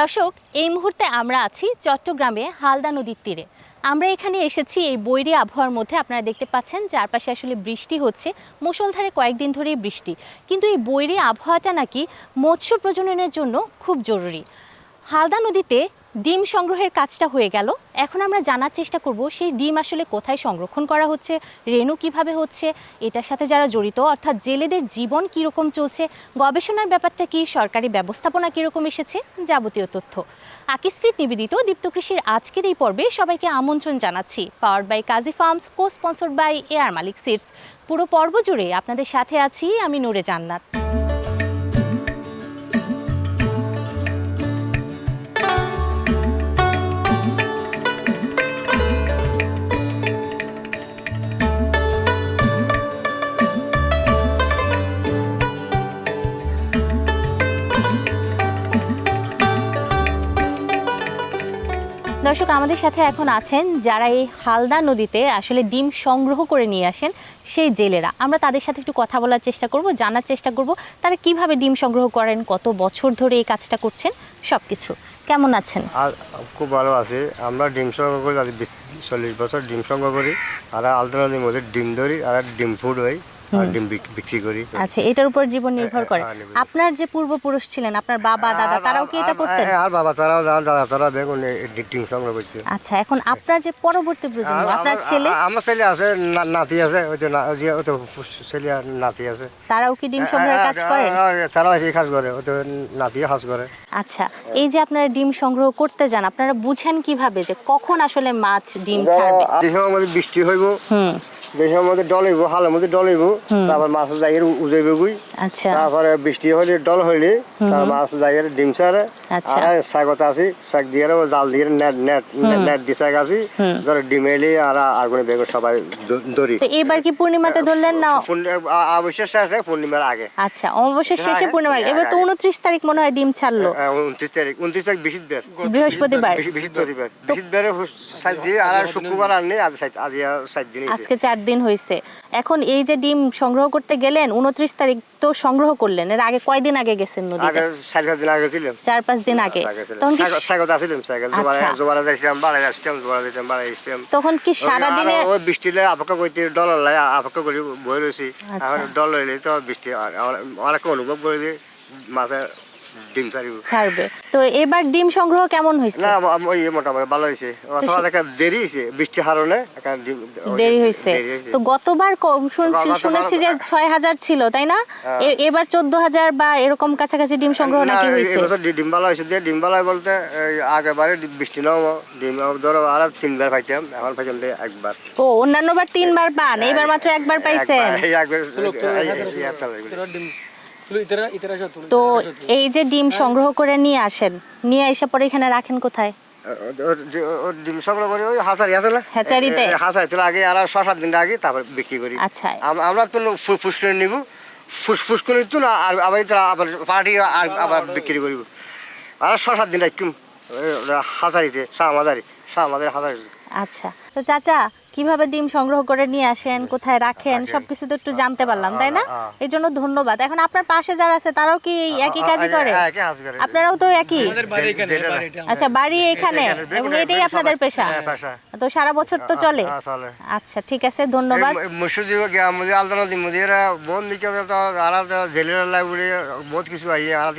দর্শক, এই মুহূর্তে আমরা আছি চট্টগ্রামে হালদা নদীর তীরে। আমরা এখানে এসেছি এই বৈরি আবহাওয়ার মধ্যে। আপনারা দেখতে পাচ্ছেন চারপাশে আসলে বৃষ্টি হচ্ছে। মুষলধারে কয়েকদিন ধরেই বৃষ্টি। কিন্তু এই বৈরি আবহাওয়াটা নাকি মৎস্য প্রজননের জন্য খুব জরুরি। হালদা নদীতে ডিম সংগ্রহের কাজটা হয়ে গেল। এখন আমরা জানার চেষ্টা করব সেই ডিম আসলে কোথায় সংরক্ষণ করা হচ্ছে, রেণু কীভাবে হচ্ছে, এটার সাথে যারা জড়িত, অর্থাৎ জেলেদের জীবন কীরকম চলছে, গবেষণার ব্যাপারটা কি, সরকারি ব্যবস্থাপনা কীরকম এসেছে, যাবতীয় তথ্য। আকিসফিট নিবেদিত দীপ্ত কৃষির আজকের এই পর্বে সবাইকে আমন্ত্রণ জানাচ্ছি power by Kazi Farms cosponsored by A R Malik seeds. পুরো পর্ব জুড়ে আপনাদের সাথে আছি আমি নূরে জান্নাত। দর্শক, আমাদের সাথে এখন আছেন যারা এই হালদা নদীতে আসলে ডিম সংগ্রহ করে নিয়ে আসেন সেই জেলেরা। আমরা তাদের সাথে একটু কথা বলার চেষ্টা করব, জানার চেষ্টা করব, তারা কীভাবে ডিম সংগ্রহ করেন, কত বছর ধরে এই কাজটা করছেন সব কিছু কেমন আছেন? খুব ভালো আছি। আমরা ডিম সংগ্রহ করি চল্লিশ বছর ডিম সংগ্রহ করি। আর আলদা নদীর মধ্যে ডিম ধরি, আর ডিম ফুড হই আর ডিম বিক্রি করি। আচ্ছা এটার উপর জীবন নির্ভর করে। হ্যাঁ, আপনার যে পূর্বপুরুষ ছিলেন আপনার বাবা দাদা তারাও কি এটা করতেন? আর বাবা তারাও দাদা তারা দেখুন ডিম সংগ্রহ করছে। আচ্ছা এখন আপনার যে পরবর্তী প্রজন্ম আপনার ছেলে? আমার ছেলে আছে নাতি আছে ওই যে- ওই তো ছেলে আর নাতি আছে। তারাও কি ডিম সংগ্রহের কাজ আর তারাও এই কাজ করে ওই তো নাতি কাজ করে। আচ্ছা এই যে আপনারা ডিম সংগ্রহ করতে যান আপনারা বুঝেন কীভাবে যে কখন আসলে মাছ ডিম ছাড়বে? আমাদের বৃষ্টি হইব। হুম। যে মধ্যে ডলাইব হালের মধ্যে ডলাইব তারপর মাছ যাই উজাইব গুই। আচ্ছা। তারপরে বৃষ্টি হলে ডল হইলে তার মাছ যাই ডিম সারে আচ্ছা। আর শাকত আছি শাক দিয়ে জাল দিয়ে নেট নেট নেট দিয়ে শাক আছি ধরে ডিম এলি আর আর কোনো বেগ সবাই ধরি। তো এবার কি পূর্ণিমাতে ধরলেন না? অবশ্যই শেষে পূর্ণিমার আগে। আচ্ছা অমাবস্যার শেষে আগে, পূর্ণিমা এবার তো উনত্রিশ তারিখ মনে হয় ডিম ছাড়লো। উনত্রিশ তারিখ উনত্রিশ তারিখ বৃহস্পতিবার। বৃহস্পতিবার। বৃহস্পতিবার। বৃহস্পতিবারে আর আর শুক্রবার আর নেই আজ আজকে চার দিন হয়েছে। এখন এই যে ডিম সংগ্রহ করতে গেলেন উনত্রিশ তারিখ তো সংগ্রহ করলেন। এর আগে কয়দিন আগে গেছেন নদীতে? চার পাঁচ দিন আগে দিন তখন কি সারাদিনে আর বৃষ্টিলে অপেক্ষা করতে ডলার লাই অপেক্ষা করি বই রয়েছি আচ্ছা। এখন ডল হইলে তো বৃষ্টি অনেক অনুভব করে দিই মাছের ডিম ছাড়বে। তো এবার ডিম সংগ্রহ কেমন হয়েছে না ওই মোটামুটি ভালো হয়েছে অথবা দেখা দেরি হয়েছে বৃষ্টি হারণে দেরি হয়েছে তো গতবার ক- শুনছি শুনেছি যে ছয় হাজার ছিল তাই না হ্যাঁ। এবার চোদ্দ হাজার বা এরকম কাছাকাছি ডিম সংগ্রহ না, নাকি হয়েছে এবছর ডি- ডিম ভালো হয়েছে ডিম ভালো বলতে এই আগের বারে বৃষ্টি নাও ডিম ধরো আর তিনবার পাইতাম এখন পাইতাম একবার ও অন্যান্য বার তিনবার পান এইবার মাত্র একবার পাইছেন একবার, তো এই যে ডিম সংগ্রহ করে নিয়ে আসেন নিয়ে এসে পরে এখানে রাখেন কোথায়? ও- ও- ও- ও ডিম সংগ্রহ করি ওই হাঁসারি আছে না? হ্যাচারিতে? এ- এ- তোলা আগে আর ছ সাত দিন আগে তারপর বিক্রি করি। আচ্ছা। আমরা তো ফু- নিব। ফুস ফুস করে তো না আর আবার তো আবার পার্টি আর আবার বিক্রি করিব। আর ছ সাত দিন রাখুম হাজারিতে শাহ মাদারি শাহ মাদারি হাজারি আচ্ছা। তো চাচা কীভাবে ডিম সংগ্রহ করে নিয়ে আসেন কোথায় রাখেন। সবকিছু তো একটু জানতে পারলাম তাই না? এই জন্য ধন্যবাদ। এখন আপনার পাশে যারা আছে তারাও কি একই কাজই করে? হ্যাঁ, কাজ করে। আপনারাও তো একই। আচ্ছা বাড়ি এখানে এবং এটাই আপনাদের পেশা। হ্যাঁ, তো সারা বছর তো চলে। হ্যাঁ, আচ্ছা ঠিক আছে ধন্যবাদ। কিছু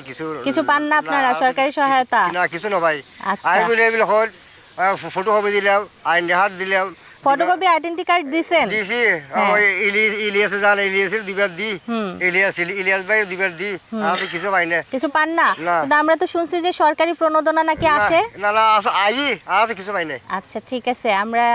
কিছু কিছু পান না আপনারা সরকারি সহায়তা? না কিছু না ভাই। আচ্ছা। আই বলে ফটো কপি দিলাম আইন হাট দিলাম ফটোকপি আইডেন্টি কার্ড দিছেন? দিছি হ্যাঁ। ওই ইলিয়াস জান ইলিয়াসের দি। ইলিয়াস ইলিয়াস ভাই দি। আর কিছু পাই না। কিছু পান না। কিন্তু আমরা তো শুনছি যে সরকারি প্রণোদনা নাকি আসে? না না আই আর কিছু পাই না। আচ্ছা ঠিক আছে। আমরা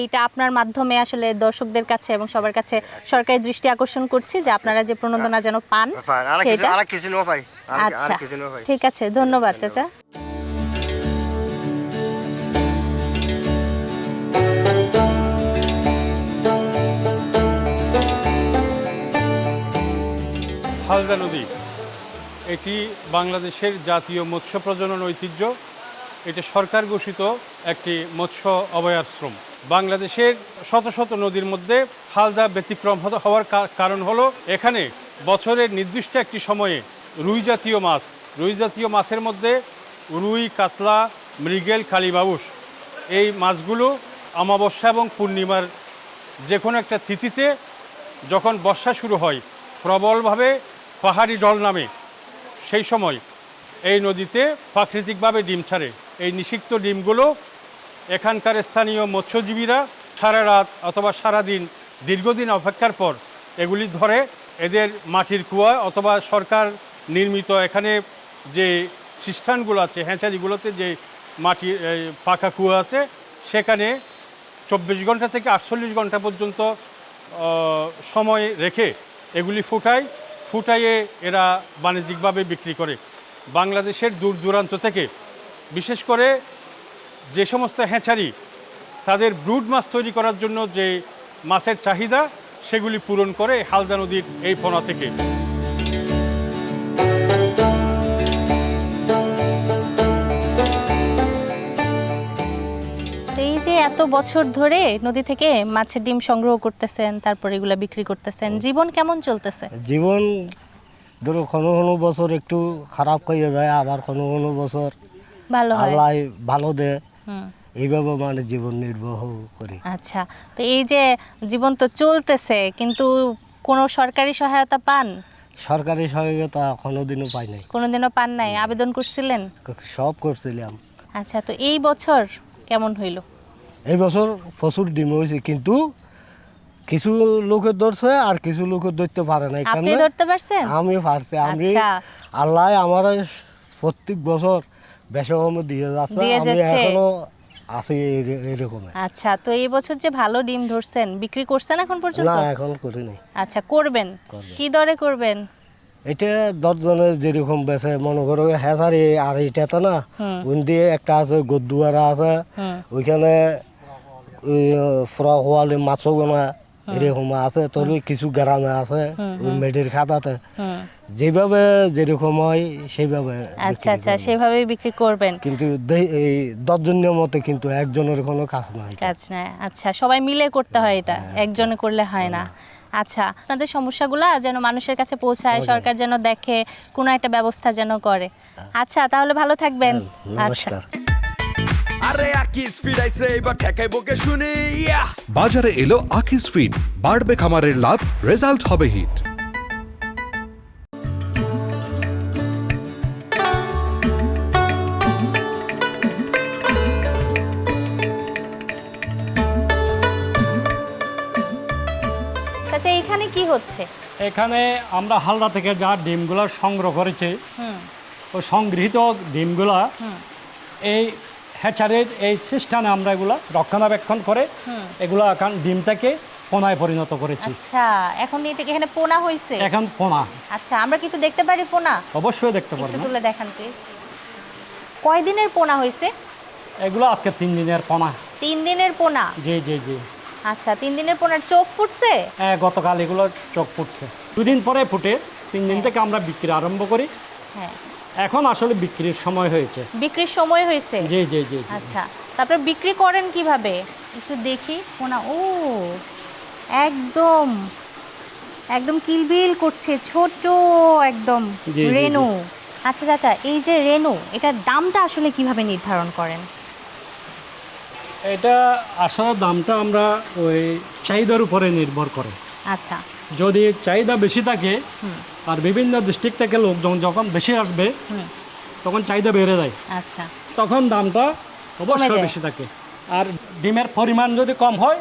এইটা আপনার মাধ্যমে আসলে দর্শকদের কাছে এবং সবার কাছে সরকারি দৃষ্টি আকর্ষণ করছি যে আপনারা যে প্রণোদনা যেন পান আর কিছু আর কিছু পাই। আর আচ্ছা। কিছু পাই। ঠিক আছে ধন্যবাদ। চাচা। হালদা নদী। এটি বাংলাদেশের জাতীয় মৎস্য প্রজনন ঐতিহ্য। এটি সরকার ঘোষিত একটি মৎস্য অভয়াশ্রম। বাংলাদেশের শত শত নদীর মধ্যে হালদা ব্যতিক্রম হওয়ার কারণ হলো, এখানে বছরের নির্দিষ্ট একটি সময়ে রুই জাতীয় মাছ, রুই জাতীয় মাছের মধ্যে রুই, কাতলা, মৃগেল কালীবাবুস এই মাছগুলো অমাবস্যা এবং পূর্ণিমার যে কোনো একটা তিথিতে যখন বর্ষা শুরু হয়, প্রবলভাবে পাহাড়ি ঢল নামে। সেই সময় এই নদীতে প্রাকৃতিকভাবে ডিম ছাড়ে। এই নিষিক্ত ডিমগুলো এখানকার স্থানীয় মৎস্যজীবীরা সারা রাত অথবা সারা দিন দীর্ঘদিন অপেক্ষার পর এগুলি ধরে এদের মাটির কুয়া অথবা সরকার নির্মিত এখানে যে সিস্টানগুলো আছে, হ্যাঁচারিগুলোতে যে মাটি পাকা কুয়া আছে, সেখানে চব্বিশ ঘণ্টা থেকে আটচল্লিশ ঘণ্টা পর্যন্ত সময় রেখে এগুলি ফুটায়। ফুটাইয়ে এরা বাণিজ্যিকভাবে বিক্রি করে। বাংলাদেশের দূর দূরান্ত থেকে, বিশেষ করে যে সমস্ত হ্যাঁচারি, তাদের ব্রুড মাছ তৈরি করার জন্য যে মাছের চাহিদা, সেগুলি পূরণ করে হালদা নদীর এই ফোনা থেকে। এত বছর ধরে নদী থেকে মাছের ডিম সংগ্রহ করতেছেন তারপর এগুলা বিক্রি করতেছেন। জীবন কেমন চলতেছে? জীবন ধরো কোনো কোনো বছর একটু খারাপ হয়ে যায় আবার কোনো কোনো বছর ভালো হয়। আল্লাহ ভালো দেয় এইভাবে মানে জীবন নির্বাহ করি। আচ্ছা তো এই যে জীবন তো চলতেছে কিন্তু কোনো সরকারি সহায়তা পান? সরকারি সহায়তা কোনোদিনও পাই নাই। কোনোদিনও পান নাই? আবেদন করছিলেন? সব করছিলাম। আচ্ছা তো এই বছর কেমন হইল? এই বছর প্রচুর ডিম হয়েছে কিন্তু কিছু লোকে ধরছে আর কিছু লোকে ধরতে পারে না আপনি ধরতে পারছেন? আমি পারছি আমি আচ্ছা। আল্লাহ আমার প্রত্যেক বছর বেসম দিয়ে যাচ্ছে আমি এখনও আছি এইরকম আচ্ছা তো এই বছর যে ভালো ডিম ধরছেন বিক্রি করছেন এখন পর্যন্ত? না এখন করি নাই। আচ্ছা করবেন। কি দরে করবেন? এটা দশজনে যেরকম বেছে মনে করো হ্যাঁ আর এটা তো না। ওই দিয়ে একটা আছে গদ্দুয়ারা আছে ওইখানে ওই ফ্রক হওয়ালে মাছও গোনা এরকম আছে তোর কিছু গ্রামে আছে ওই মেডির খাতাতে যেভাবে যেরকম হয় সেইভাবে আচ্ছা আচ্ছা। সেভাবেই বিক্রি করবেন কিন্তু এই দশজনের মতে কিন্তু একজনের কোনো কাজ নাই কাজ না আচ্ছা সবাই মিলে করতে হয় এটা। একজনে করলে হয় না। আচ্ছা আপনাদের সমস্যাগুলো যেন মানুষের কাছে পৌঁছায় সরকার যেন দেখে কোনো একটা ব্যবস্থা যেন করে। আচ্ছা তাহলে ভালো থাকবেন। আচ্ছা নমস্কার। আরে আকি স্পিড আইছে এবার ঠেকাইবো কে শুনি ইয়া। বাজারে এলো আকিস ফিড বাড়বে খামারের লাভ রেজাল্ট হবে হিট। আচ্ছা এখানে কি হচ্ছে? এখানে আমরা হালদা থেকে যা ডিমগুলো সংগ্রহ করেছি হুম। ওই সংগৃহীত ডিমগুলা এই হ্যাচারের এই সিস্টেমে আমরা এগুলা রক্ষণাবেক্ষণ করে এগুলা এখন ডিম থেকে পোনায় পরিণত করেছি। আচ্ছা এখন এটা এখানে পোনা হয়েছে এখন পোনা। আচ্ছা আমরা কি একটু দেখতে পারি পোনা? অবশ্যই দেখতে একটু তুলে দেখান প্লিজ কয়দিনের পোনা হয়েছে এগুলো আজকে তিন দিনের পোনা। তিন দিনের পোনা? জি জি জি। আচ্ছা তিন দিনের পোনার চোখ ফুটছে? হ্যাঁ, গতকাল এগুলো চোখ ফুটছে। দুদিন পরে ফুটে তিন দিন থেকে আমরা বিক্রি আরম্ভ করি। হ্যাঁ। এখন আসলে বিক্রির সময় হয়েছে। বিক্রির সময় হয়েছে? জি জি জি। আচ্ছা তারপরে বিক্রি করেন কীভাবে? একটু দেখি পোনা ও একদম একদম কিলবিল করছে ছোট একদম। রেনু আচ্ছা চাচা এই যে রেনু এটার দামটা আসলে কীভাবে নির্ধারণ করেন? এটা আসলে দামটা আমরা ওই চাহিদার উপরে নির্ভর করে। আচ্ছা যদি চাহিদা বেশি থাকে আর বিভিন্ন ডিস্ট্রিক্ট থেকে লোকজন যখন বেশি আসবে তখন চাহিদা বেড়ে যায়। আচ্ছা। তখন দামটা অবশ্যই বেশি থাকে। আর ডিমের পরিমাণ যদি কম হয়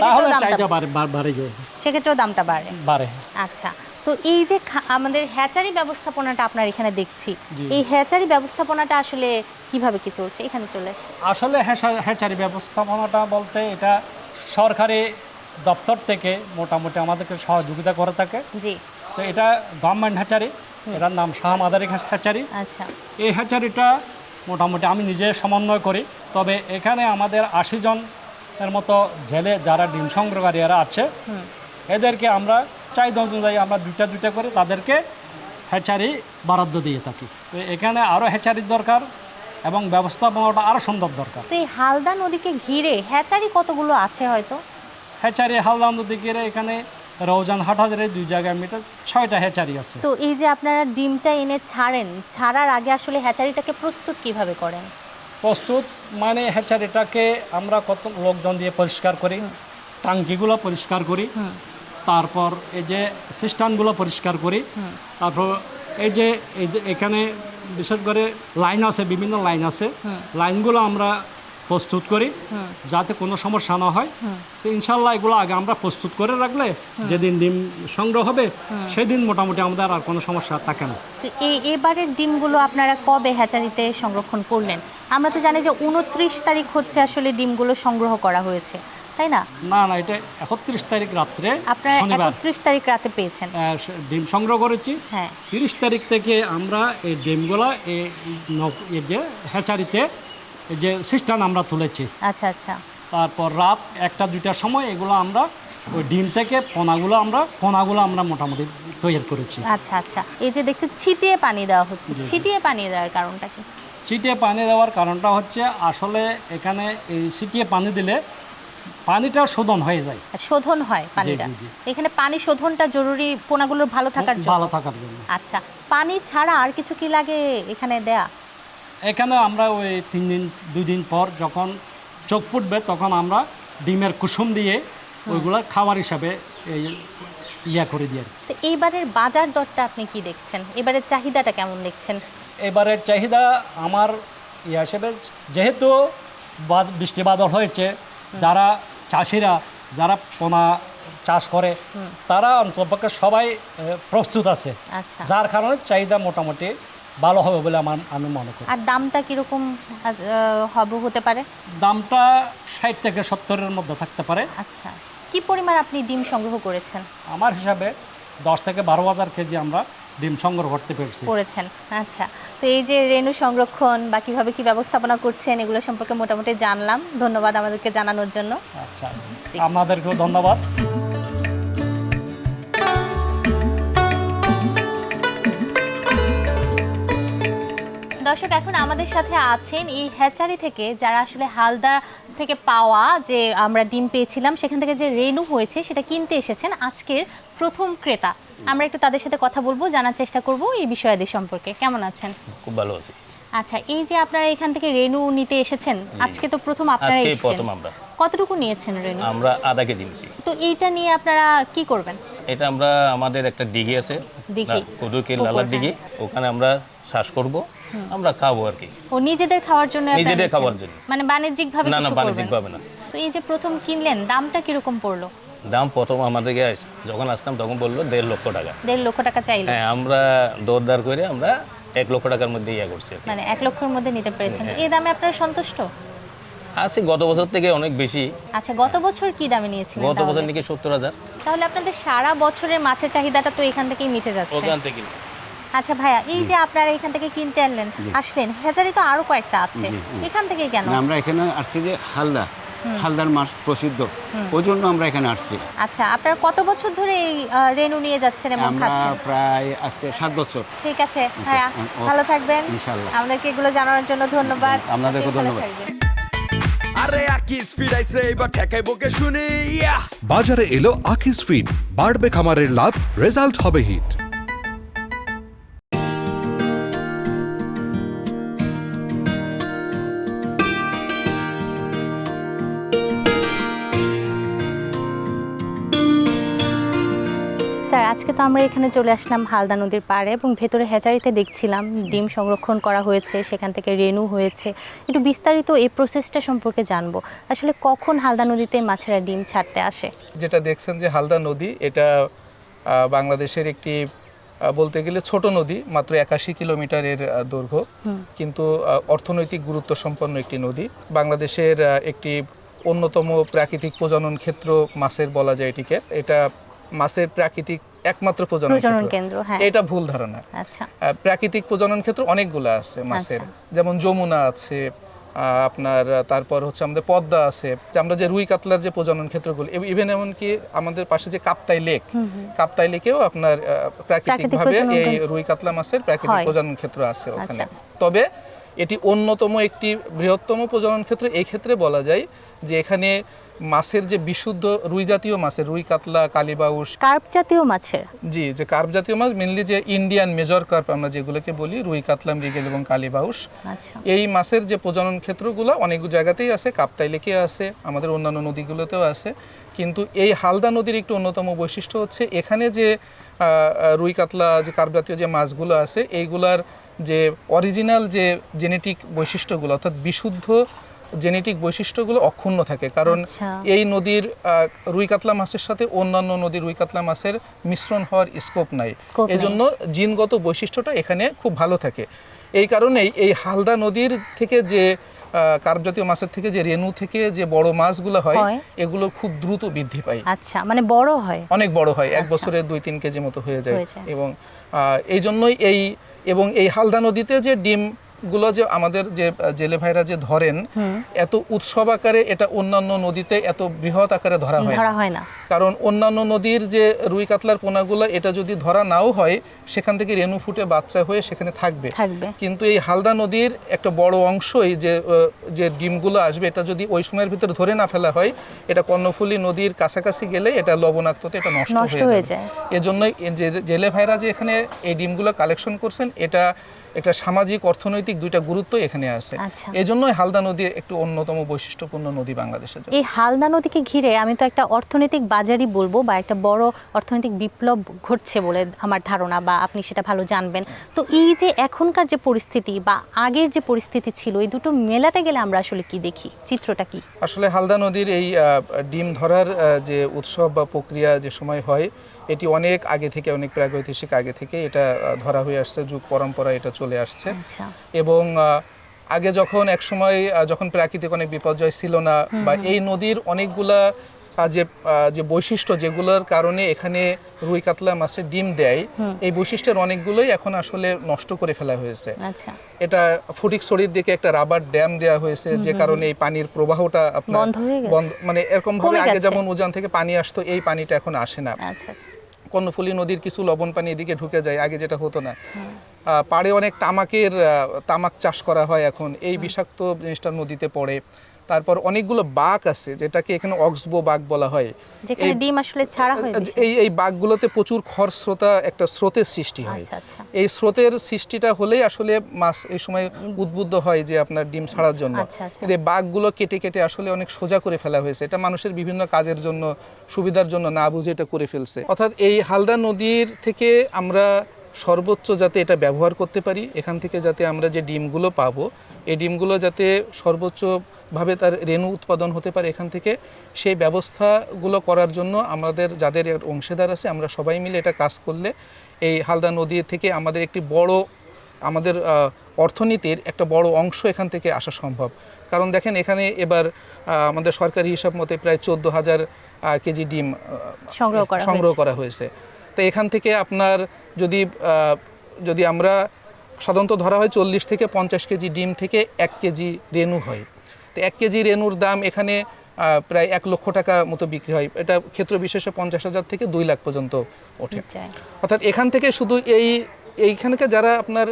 তাহলে চাহিদা বাড়ে বাড়ে যায় সেক্ষেত্রেও দামটা বাড়ে। বাড়ে। আচ্ছা। তো এই যে আমাদের হ্যাচারি ব্যবস্থাপনাটা আপনার এখানে দেখছি। এই হ্যাচারি ব্যবস্থাপনাটা আসলে কীভাবে কি চলছে? এখানে চলে আসলে হ্যাঁচা- হ্যাচারি ব্যবস্থাপনাটা বলতে এটা সরকারি দপ্তর থেকে মোটামুটি আমাদেরকে সহযোগিতা করে থাকে। জি। তো এটা গভর্নমেন্ট হ্যাচারি এটার নাম শাহ মাদারি হ্যাচারি। আচ্ছা। এই হ্যাচারিটা মোটামুটি আমি নিজে সমন্বয় করি। তবে এখানে আমাদের আশি জনের মতো জেলে যারা ডিম সংগ্রহকারীরা আছে এদেরকে আমরা চাহিদা অনুযায়ী আমরা দুইটা দুইটা করে তাদেরকে হ্যাচারি বরাদ্দ দিয়ে থাকি। তো এখানে আরও হ্যাচারির দরকার এবং ব্যবস্থাপনাটা আরও সুন্দর দরকার। এই হালদা নদীকে ঘিরে হ্যাচারি কতগুলো আছে হয়তো? হ্যাচারি হালদাম নদী গিয়ে এখানে রৌজান হাটহাজারে দুই জায়গায় মিলে ছয়টা হ্যাচারি আছে। তো এই যে আপনারা ডিমটা এনে ছাড়েন ছাড়ার আগে আসলে হ্যাচারিটাকে প্রস্তুত কীভাবে করেন? প্রস্তুত মানে হ্যাচারিটাকে আমরা কত লোকজন দিয়ে পরিষ্কার করি টাঙ্কিগুলো পরিষ্কার করি তারপর এই যে সিস্টানগুলো পরিষ্কার করি তারপর এই যে এই যে এখানে বিশেষ করে লাইন আছে বিভিন্ন লাইন আছে লাইনগুলো আমরা প্রস্তুত করি যাতে কোনো সমস্যা না হয়। তো ইনশাল্লাহ এগুলো আগে আমরা প্রস্তুত করে রাখলে যেদিন ডিম সংগ্রহ হবে সেদিন মোটামুটি আমাদের আর কোনো সমস্যা থাকে না। এই এবারের ডিমগুলো আপনারা কবে হ্যাচারিতে সংরক্ষণ করলেন? আমরা তো জানি যে উনত্রিশ তারিখ হচ্ছে আসলে ডিমগুলো সংগ্রহ করা হয়েছে তাই না? না না এটা একত্রিশ তারিখ রাত্রে আপনারা একত্রিশ তারিখ রাতে পেয়েছেন। ডিম সংগ্রহ করেছি। হ্যাঁ। তিরিশ তারিখ থেকে আমরা এই ডিমগুলা এই যে হ্যাচারিতে যে সিস্টান আমরা তুলেছি। আচ্ছা আচ্ছা। তারপর রাত একটা দুইটার সময় এগুলো আমরা ওই ডিম থেকে পোনাগুলো আমরা পোনাগুলো আমরা মোটামুটি তৈরি করেছি। আচ্ছা আচ্ছা। এই যে দেখতে ছিটিয়ে পানি দেওয়া হচ্ছে। ছিটিয়ে পানি দেওয়ার কারণটা কি? ছিটিয়ে পানি দেওয়ার কারণটা হচ্ছে আসলে এখানে এই ছিটিয়ে পানি দিলে পানিটা শোধন হয়ে যায়। শোধন হয় পানিটা। এখানে পানি শোধনটা জরুরি পোনাগুলোর ভালো থাকার জন্য? ভালো থাকার জন্য। আচ্ছা। পানি ছাড়া আর কিছু কি লাগে এখানে দেয়া? এখানে আমরা ওই তিন দিন দুই দিন পর যখন চোখ ফুটবে তখন আমরা ডিমের কুসুম দিয়ে ওইগুলো খাবার হিসাবে এই ইয়া করে দিয়ে তো এইবারের বাজার দরটা আপনি কি দেখছেন? এবারের চাহিদাটা কেমন দেখছেন? এবারের চাহিদা আমার ইয়া হিসেবে যেহেতু বাদ- বৃষ্টি বাদল হয়েছে যারা চাষিরা যারা পোনা চাষ করে তারা অন্তপক্ষে সবাই প্রস্তুত আছে। আচ্ছা। যার কারণে চাহিদা মোটামুটি ভালো হবে বলে আমার আমি মনে করি। আর দামটা কীরকম হবে হতে পারে? দামটা ষাট থেকে সত্তরের মধ্যে থাকতে পারে। আচ্ছা। কি পরিমাণ আপনি ডিম সংগ্রহ করেছেন? আমার হিসাবে দশ থেকে বারো হাজার কেজি আমরা ডিম সংগ্রহ করতে পেরেছি। করেছেন। আচ্ছা। তো এই যে রেণু সংরক্ষণ বা কীভাবে কি ব্যবস্থাপনা করছেন এগুলো সম্পর্কে মোটামুটি জানলাম। ধন্যবাদ আমাদেরকে জানানোর জন্য। আচ্ছা আপনাদেরকেও ধন্যবাদ। দর্শক এখন আমাদের সাথে আছেন এই হ্যাচারি থেকে যারা আসলে হালদা থেকে পাওয়া যে আমরা ডিম পেয়েছিলাম সেখান থেকে যে রেনু হয়েছে সেটা কিনতে এসেছেন আজকের প্রথম ক্রেতা। আমরা একটু তাদের সাথে কথা বলব জানার চেষ্টা করব এই বিষয়াদি সম্পর্কে। কেমন আছেন? খুব ভালো আছি। আচ্ছা এই যে আপনারা এখান থেকে রেনু নিতে এসেছেন আজকে তো প্রথম আপনারা আজকে এসেছেন। প্রথম আমরা। কতটুকু নিয়েছেন রেনু আমরা আধা কেজি নিছি তো এইটা নিয়ে আপনারা কি করবেন? এটা আমরা আমাদের একটা দিঘি আছে দিঘি। কুদুকি পুকুর, লালার হ্যাঁ। দিঘি ওখানে আমরা শ্বাস করব। আমরা খাব আর কি। ও নিজেদের খাওয়ার জন্য নিজেদের? খাওয়ার জন্য। মানে বাণিজ্যিক ভাবে না না বাণিজ্যিক? পাবে না। তো এই যে প্রথম কিনলেন দামটা কীরকম পড়ল? দাম প্রথম আমাদেরকে আস- যখন আসতাম তখন বলল দেড় লক্ষ টাকা। দেড় লক্ষ টাকা চাইলো। হ্যাঁ আমরা দরদার করে আমরা এক লক্ষ টাকার মধ্যে ইয়ে করছি মানে এক লক্ষের মধ্যে নিতে পেরেছেন। হ্যাঁ। এই দামে আপনারা সন্তুষ্ট? আছি গত বছর থেকে অনেক বেশি। আচ্ছা গত বছর কি দামে নিয়েছিলেন গত বছর? নাকি সত্তর হাজার। তাহলে আপনাদের সারা বছরের মাছের চাহিদাটা তো এখান থেকেই মিটে যাচ্ছে। ওখান থেকে আচ্ছা ভাইয়া এই যে আপনারা এখান থেকে কিনতে আনলেন আসলেন হেজারি তো আরও কয়েকটা আছে। এখান থেকে কেন? আমরা এখানে আসছি যে হালদা হালদার মাছ প্রসিদ্ধ। ওই জন্য আমরা এখানে আসছি। আচ্ছা আপনারা কত বছর ধরে এই রেনু নিয়ে যাচ্ছেন এবং আমরা প্রায় আজকে সাত বছর। ঠিক আছে ভাইয়া ভালো থাকবেন। ইনশাআল্লাহ। আমাদেরকে এগুলো জানানোর জন্য ধন্যবাদ। আপনাদেরকেও আপনি ভালো ধন্যবাদ। আরে আকি স্পিড আইছে এবার ঠেকাই বকে শুনি বাজারে এলো আকিস ফিড। বাড়বে খামারের লাভ রেজাল্ট হবে হিট। তো আমরা এখানে চলে আসলাম হালদা নদীর পাড়ে এবং ভেতরে হ্যাচারিতে দেখছিলাম ডিম সংরক্ষণ করা হয়েছে সেখান থেকে রেনু হয়েছে। একটু বিস্তারিত এই প্রসেসটা সম্পর্কে জানব। আসলে কখন হালদা নদীতে মাছেরা ডিম ছাড়তে আসে? যেটা দেখছেন যে হালদা নদী এটা বাংলাদেশের একটি বলতে গেলে ছোট নদী মাত্র একাশি কিলোমিটারের দৈর্ঘ্য। কিন্তু অর্থনৈতিক গুরুত্ব সম্পন্ন একটি নদী। বাংলাদেশের একটি অন্যতম প্রাকৃতিক প্রজনন ক্ষেত্র মাছের বলা যায় এটিকে। এটা মাছের প্রাকৃতিক একমাত্র প্রজনন কেন্দ্র হ্যাঁ। এটা ভুল ধারণা। আচ্ছা। প্রাকৃতিক প্রজনন ক্ষেত্র অনেকগুলো আছে মাছের। যেমন যমুনা আছে আপনার তারপর হচ্ছে আমাদের পদ্মা আছে। যে আমরা যে রুই কাতলার যে প্রজনন ক্ষেত্রগুলো ইভেন এমনকি আমাদের পাশে যে কাপ্তাই লেক কাপ্তাই লেকেও আপনার প্রাকৃতিক ভাবে প্রজনন এই রুই কাতলা মাছের প্রাকৃতিক প্রজনন ক্ষেত্র আছে ওখানে। আচ্ছা। তবে এটি অন্যতম একটি বৃহত্তম প্রজনন ক্ষেত্র। এই ক্ষেত্রে বলা যায় যে এখানে মাছের যে বিশুদ্ধ রুই জাতীয় মাছের রুই কাতলা কালিবাউস কার্প জাতীয় মাছের? জি যে কার্প জাতীয় মাছ মেনলি যে ইন্ডিয়ান মেজর কার্প আমরা যেগুলোকে বলি রুই কাতলা মৃগেল এবং কালিবাউস আচ্ছা। এই মাছের যে প্রজনন ক্ষেত্রগুলো অনেক জায়গাতেই আছে কাপ্তাই লেকে আছে আমাদের অন্যান্য নদীগুলোতেও আছে। কিন্তু এই হালদা নদীর একটি অন্যতম বৈশিষ্ট্য হচ্ছে এখানে যে রুই কাতলা যে কার্প জাতীয় যে মাছগুলো আছে এইগুলার যে অরিজিনাল যে জেনেটিক বৈশিষ্ট্যগুলো অর্থাৎ বিশুদ্ধ জেনেটিক বৈশিষ্ট্যগুলো অক্ষুণ্ণ থাকে কারণ আচ্ছা। এই নদীর রুই কাতলা মাছের সাথে অন্যান্য নদীর রুই কাতলা মাছের মিশ্রণ হওয়ার স্কোপ নাই এজন্য জিনগত বৈশিষ্ট্যটা এখানে খুব ভালো থাকে এই কারণেই এই হালদা নদীর থেকে যে কার্প জাতীয় মাছের থেকে যে রেনু থেকে যে বড় মাছগুলো হয় হয়। এগুলো খুব দ্রুত বৃদ্ধি পায় আচ্ছা মানে বড় হয় অনেক বড় হয় এক আচ্ছা। বছরে দুই তিন কেজি মতো হয়ে যায় হয়ে যায়। এবং আহ, এই জন্যই এই এবং এই হালদা নদীতে যে ডিম গুলো যে আমাদের যে জেলে ভাইরা যে ধরেন এত উৎসব আকারে এটা অন্যান্য নদীতে এত বৃহৎ আকারে ধরা হয়। না। কারণ অন্যান্য নদীর যে রুই কাতলার পোনাগুলো এটা যদি ধরা নাও হয় সেখান থেকে রেণু ফুটে বাচ্চা হয়ে সেখানে থাকবে। কিন্তু এই হালদা নদীর একটা বড় অংশই যে যে ডিমগুলো আসবে এটা যদি ওই সময়ের ভিতরে ধরে না ফেলা হয় এটা কর্ণফুলী নদীর কাছাকাছি গেলে এটা লবণাক্ততে এটা নষ্ট হয়ে যায় যায়। এজন্যই জেলে ভাইরা যে এখানে এই ডিমগুলো কালেকশন করছেন এটা একটা সামাজিক অর্থনৈতিক দুইটা গুরুত্ব এখানে আছে। আচ্ছা। এই জন্যই হালদা নদী একটু অন্যতম বৈশিষ্ট্যপূর্ণ নদী বাংলাদেশের এই হালদা নদীকে ঘিরে আমি তো একটা অর্থনৈতিক বাজারই বলব বা একটা বড় অর্থনৈতিক বিপ্লব ঘটছে বলে আমার ধারণা বা আপনি সেটা ভালো জানবেন। তো এই যে এখনকার যে পরিস্থিতি বা আগের যে পরিস্থিতি ছিল এই দুটো মেলাতে গেলে আমরা আসলে কি দেখি? চিত্রটা কি? আসলে হালদা নদীর এই ডিম ধরার যে উৎসব বা প্রক্রিয়া যে সময় হয় এটি অনেক আগে থেকে অনেক প্রাগৈতিহাসিক আগে থেকে এটা ধরা হয়ে আসছে যুগ পরম্পরা এটা চলে আসছে। আচ্ছা। এবং আগে যখন এক সময় যখন প্রাকৃতিক অনেক বিপর্যয় ছিল না বা এই নদীর অনেকগুলা যে যে বৈশিষ্ট্য যেগুলোর কারণে এখানে রুই কাতলা মাছের ডিম দেয় এই বৈশিষ্ট্যের অনেকগুলোই এখন আসলে নষ্ট করে ফেলা হয়েছে। আচ্ছা। এটা ফটিকছড়ির দিকে একটা রাবার ড্যাম দেওয়া হয়েছে যে কারণে এই পানির প্রবাহটা আপনার মানে এরকম ভাবে আগে যেমন উজান থেকে পানি আসতো এই পানিটা এখন আসে না। আচ্ছা। কর্ণফুলী নদীর কিছু লবণ পানি এদিকে ঢুকে যায় আগে যেটা হতো না। আহ, পাড়ে অনেক তামাকের তামাক চাষ করা হয় এখন। এই বিষাক্ত জিনিসটা নদীতে পড়ে। তারপর অনেকগুলো বাঘ আছে যেটাকে এখানে অক্সবো বাঘ বলা হয়। যেখানে এই- ডিম আসলে ছাড়া হয় এই এই বাঘগুলোতে প্রচুর খরস্রোতা একটা স্রোতের সৃষ্টি হয়। আচ্ছা আচ্ছা। এই স্রোতের সৃষ্টিটা হলেই আসলে মাছ এই সময় উদ্বুদ্ধ হয় যে আপনার ডিম ছাড়ার জন্য। আচ্ছা। কিন্তু এই বাঘগুলো কেটে কেটে আসলে অনেক সোজা করে ফেলা হয়েছে। এটা মানুষের বিভিন্ন কাজের জন্য সুবিধার জন্য না বুঝে এটা করে ফেলছে। অর্থাৎ এই হালদা নদীর থেকে আমরা সর্বোচ্চ যাতে এটা ব্যবহার করতে পারি এখান থেকে যাতে আমরা যে ডিমগুলো পাবো এই ডিমগুলো যাতে সর্বোচ্চভাবে তার রেণু উৎপাদন হতে পারে এখান থেকে সেই ব্যবস্থাগুলো করার জন্য আমাদের যাদের অংশীদার আছে আমরা সবাই মিলে এটা কাজ করলে এই হালদা নদী থেকে আমাদের একটি বড় আমাদের অর্থনীতির একটা বড় অংশ এখান থেকে আসা সম্ভব কারণ দেখেন এখানে এবার আমাদের সরকারি হিসাব মতে প্রায় চোদ্দ হাজার কেজি ডিম সংগ্রহ করা সংগ্রহ হয়েছে। করা হয়েছে তো এখান থেকে আপনার যদি যদি আমরা সাধারণত ধরা হয় চল্লিশ থেকে পঞ্চাশ কেজি ডিম থেকে এক কেজি রেনু হয়। তো এক কেজি রেনুর দাম এখানে প্রায় এক লক্ষ টাকা মতো বিক্রি হয়। এটা ক্ষেত্র বিশেষে পঞ্চাশ হাজার থেকে দুই লাখ পর্যন্ত ওঠে। অর্থাৎ এখান থেকে শুধু এই এইখানকে যারা আপনার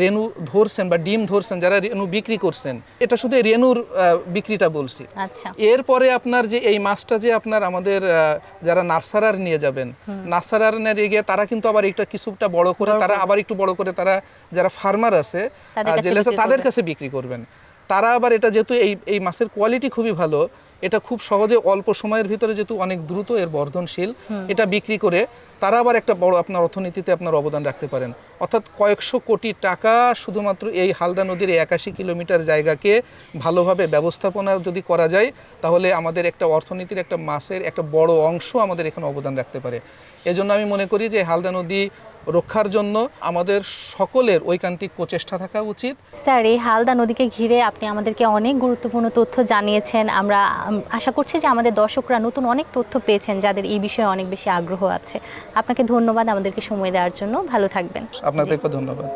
রেণু ধরছেন বা ডিম ধরছেন যারা রেনু বিক্রি করছেন এটা শুধু রেনুর বিক্রিটা বলছি। আচ্ছা। এরপরে আপনার যে এই মাছটা যে আপনার আমাদের যারা নার্সারার নিয়ে যাবেন নার্সারার নিয়ে গিয়ে তারা কিন্তু আবার একটা কিছুটা বড় করে তারা আবার একটু বড় করে তারা যারা ফার্মার আছে জেলে তাদের কাছে বিক্রি করবেন। তারা আবার এটা যেহেতু এই এই মাছের কোয়ালিটি খুবই ভালো এটা খুব সহজে অল্প সময়ের ভিতরে যেহেতু অনেক দ্রুত এর বর্ধনশীল এটা বিক্রি করে তারা আবার একটা বড় আপনার অর্থনীতিতে আপনার অবদান রাখতে পারেন। অর্থাৎ কয়েকশো কোটি টাকা শুধুমাত্র এই হালদা নদীর একাশি কিলোমিটার জায়গাকে ভালোভাবে ব্যবস্থাপনা যদি করা যায় তাহলে আমাদের একটা অর্থনীতির একটা মাসের একটা বড় অংশ আমাদের এখানে অবদান রাখতে পারে। এজন্য আমি মনে করি যে হালদা নদী রক্ষার জন্য আমাদের সকলের ঐকান্তিক প্রচেষ্টা থাকা উচিত। স্যার এই হালদা নদীকে ঘিরে আপনি আমাদেরকে অনেক গুরুত্বপূর্ণ তথ্য জানিয়েছেন। আমরা আশা করছি যে আমাদের দর্শকরা নতুন অনেক তথ্য পেয়েছেন যাদের এই বিষয়ে অনেক বেশি আগ্রহ আছে। আপনাকে ধন্যবাদ আমাদেরকে সময় দেওয়ার জন্য। ভালো থাকবেন। আপনাদেরকে ধন্যবাদ।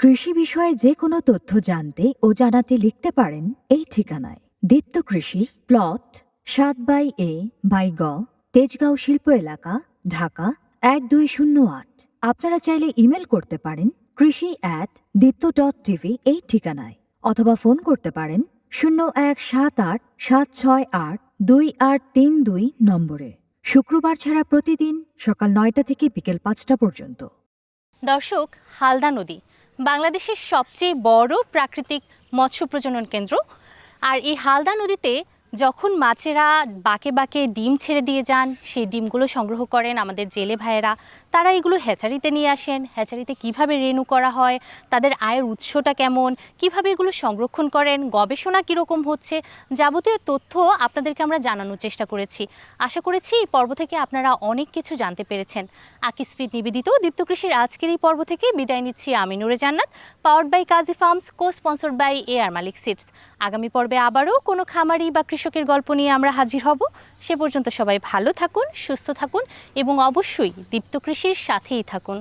কৃষি বিষয়ে যে কোনো তথ্য জানতে ও জানাতে লিখতে পারেন এই ঠিকানায়। দীপ্ত কৃষি প্লট সাত বাই এ বাই গ তেজগাঁও শিল্প এলাকা ঢাকা। এক দুই শূন্য আট। আপনারা চাইলে ইমেল করতে পারেন কৃষি অ্যাট দীপ্ত ডট টিভি এই ঠিকানায়। অথবা ফোন করতে পারেন শূন্য এক সাত আট সাত ছয় আট দুই আট তিন দুই নম্বরে। শুক্রবার ছাড়া প্রতিদিন সকাল নয়টা থেকে বিকেল পাঁচটা পর্যন্ত। দর্শক, হালদা নদী, বাংলাদেশের সবচেয়ে বড় প্রাকৃতিক মৎস্য প্রজনন কেন্দ্র। আর এই হালদা নদীতে যখন মাছেরা বাঁকে বাঁকে ডিম ছেড়ে দিয়ে যান, সেই ডিমগুলো সংগ্রহ করেন আমাদের জেলে ভাইয়েরা। তারা এগুলো হ্যাচারিতে নিয়ে আসেন। হ্যাচারিতে কীভাবে রেনু করা হয়, তাদের আয়ের উৎসটা কেমন, কীভাবে এগুলো সংরক্ষণ করেন, গবেষণা কীরকম হচ্ছে, যাবতীয় তথ্য আপনাদেরকে আমরা জানানোর চেষ্টা করেছি। আশা করেছি এই পর্ব থেকে আপনারা অনেক কিছু জানতে পেরেছেন। আকিসফিড নিবেদিত দীপ্ত কৃষির আজকের এই পর্ব থেকে বিদায় নিচ্ছি আমি Nure Jannat powered by Kazi Farms cosponsored by A R Malik seeds আগামী পর্বে আবারও কোনো খামারি বা কৃষকের গল্প নিয়ে আমরা হাজির হব। সে পর্যন্ত সবাই ভালো থাকুন, সুস্থ থাকুন এবং অবশ্যই দীপ্ত কৃষির সাথেই থাকুন।